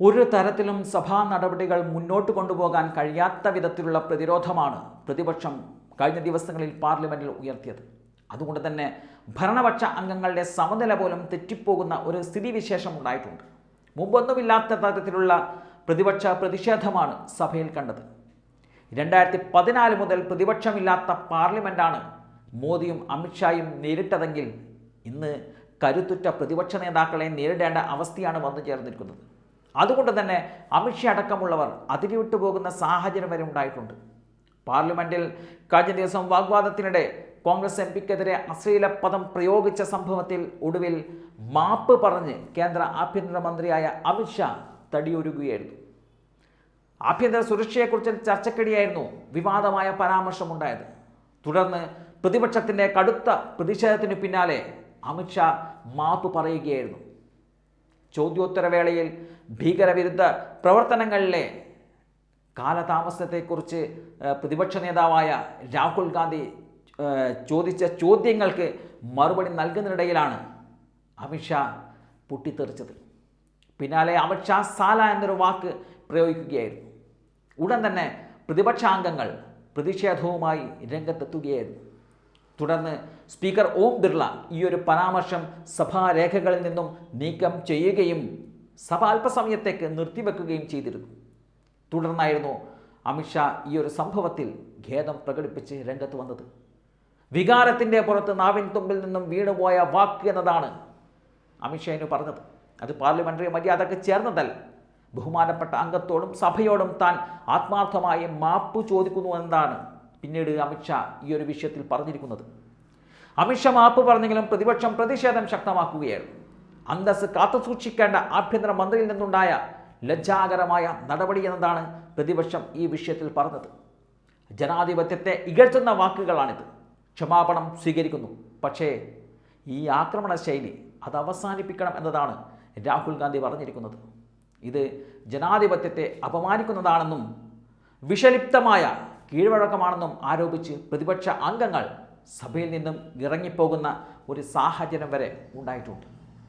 ഒരു തരത്തിലും സഭാ നടപടികൾ മുന്നോട്ട് കൊണ്ടുപോകാൻ കഴിയാത്ത വിധത്തിലുള്ള പ്രതിരോധമാണ് പ്രതിപക്ഷം കഴിഞ്ഞ ദിവസങ്ങളിൽ പാർലമെന്റിൽ ഉയർത്തിയത്. അതുകൊണ്ട് തന്നെ ഭരണപക്ഷ അംഗങ്ങളുടെ സമനില പോലും തെറ്റിപ്പോകുന്ന ഒരു സ്ഥിതിവിശേഷം ഉണ്ടായിട്ടുണ്ട്. മുമ്പൊന്നുമില്ലാത്ത തരത്തിലുള്ള പ്രതിപക്ഷ പ്രതിഷേധമാണ് സഭയിൽ കണ്ടത്. രണ്ടായിരത്തി പതിനാല് മുതൽ പ്രതിപക്ഷമില്ലാത്ത പാർലമെന്റാണ് മോദിയും അമിത്ഷായും നേരിട്ടതെങ്കിൽ ഇന്ന് കരുത്തുറ്റ പ്രതിപക്ഷ നേതാക്കളെ നേരിടേണ്ട അവസ്ഥയാണ് വന്നു ചേർന്നിരിക്കുന്നത് അതുകൊണ്ട് തന്നെ അമിത്ഷാ അടക്കമുള്ളവർ അതിരിവിട്ടു പോകുന്ന സാഹചര്യം വരെ ഉണ്ടായിട്ടുണ്ട്. പാർലമെന്റിൽ കഴിഞ്ഞ ദിവസം വാഗ്വാദത്തിനിടെ കോൺഗ്രസ് എം പിക്കെതിരെ അശ്ലീല പദം പ്രയോഗിച്ച സംഭവത്തിൽ ഒടുവിൽ മാപ്പ് പറഞ്ഞ് കേന്ദ്ര ആഭ്യന്തരമന്ത്രിയായ അമിത്ഷാ തടിയൊരുകയായിരുന്നു ആഭ്യന്തര സുരക്ഷയെക്കുറിച്ച് ചർച്ചക്കിടെയായിരുന്നു വിവാദമായ പരാമർശമുണ്ടായത്. തുടർന്ന് പ്രതിപക്ഷത്തിന്റെ കടുത്ത പ്രതിഷേധത്തിന് പിന്നാലെ അമിത്ഷാ മാപ്പ് പറയുകയായിരുന്നു. ചോദ്യോത്തരവേളയിൽ ഭീകരവിരുദ്ധ പ്രവർത്തനങ്ങളിലെ കാലതാമസത്തെക്കുറിച്ച് പ്രതിപക്ഷ നേതാവായ രാഹുൽ ഗാന്ധി ചോദിച്ച ചോദ്യങ്ങൾക്ക് മറുപടി നൽകുന്നതിനിടയിലാണ് അമിത്ഷാ പൊട്ടിത്തെറിച്ചത്. പിന്നാലെ അമിത്ഷാ സാല എന്നൊരു വാക്ക് പ്രയോഗിക്കുകയായിരുന്നു. ഉടൻ തന്നെ പ്രതിപക്ഷാംഗങ്ങൾ പ്രതിഷേധവുമായി രംഗത്തെത്തുകയായിരുന്നു. തുടർന്ന് സ്പീക്കർ ഓം ബിർള ഈ ഒരു പരാമർശം സഭാരേഖകളിൽ നിന്നും നീക്കം ചെയ്യുകയും സഭ അല്പസമയത്തേക്ക് നിർത്തിവെക്കുകയും ചെയ്തിരുന്നു. തുടർന്നായിരുന്നു അമിത്ഷാ ഈ ഒരു സംഭവത്തിൽ ഖേദം പ്രകടിപ്പിച്ച് രംഗത്ത് വന്നത്. വികാരത്തിന്റെ പുറത്ത് നാവിൻ തുമ്പിൽ നിന്നും വീണുപോയ വാക്ക് എന്നതാണ് അമിത്ഷാവിന് പറഞ്ഞത്. അത് പാർലമെന്ററി മര്യാദയ്ക്ക് ചേർന്നതല്ല. ബഹുമാനപ്പെട്ട അംഗത്തോടും സഭയോടും താൻ ആത്മാർത്ഥമായി മാപ്പ് ചോദിക്കുന്നു എന്നതാണ് പിന്നീട് അമിത്ഷാ ഈ ഒരു വിഷയത്തിൽ പറഞ്ഞിരിക്കുന്നത്. അമിത്ഷാ മാപ്പ് പറഞ്ഞെങ്കിലും പ്രതിപക്ഷം പ്രതിഷേധം ശക്തമാക്കുകയായിരുന്നു. അന്തസ് കാത്തുസൂക്ഷിക്കേണ്ട ആഭ്യന്തര മന്ത്രിയിൽ നിന്നുണ്ടായ ലജ്ജാകരമായ നടപടി എന്നതാണ് പ്രതിപക്ഷം ഈ വിഷയത്തിൽ പറഞ്ഞത്. ജനാധിപത്യത്തെ ഇകഴ്ത്തുന്ന വാക്കുകളാണിത്. ക്ഷമാപണം സ്വീകരിക്കുന്നു. പക്ഷേ ഈ ആക്രമണ ശൈലി അത് അവസാനിപ്പിക്കണം എന്നതാണ് രാഹുൽ ഗാന്ധി പറഞ്ഞിരിക്കുന്നത്. ഇത് ജനാധിപത്യത്തെ അപമാനിക്കുന്നതാണെന്നും വിഷലിപ്തമായ കീഴ്വഴക്കമാണെന്നും ആരോപിച്ച് പ്രതിപക്ഷ അംഗങ്ങൾ സഭയിൽ നിന്നും ഇറങ്ങിപ്പോകുന്ന ഒരു സാഹചര്യം വരെ ഉണ്ടായിട്ടുണ്ട്.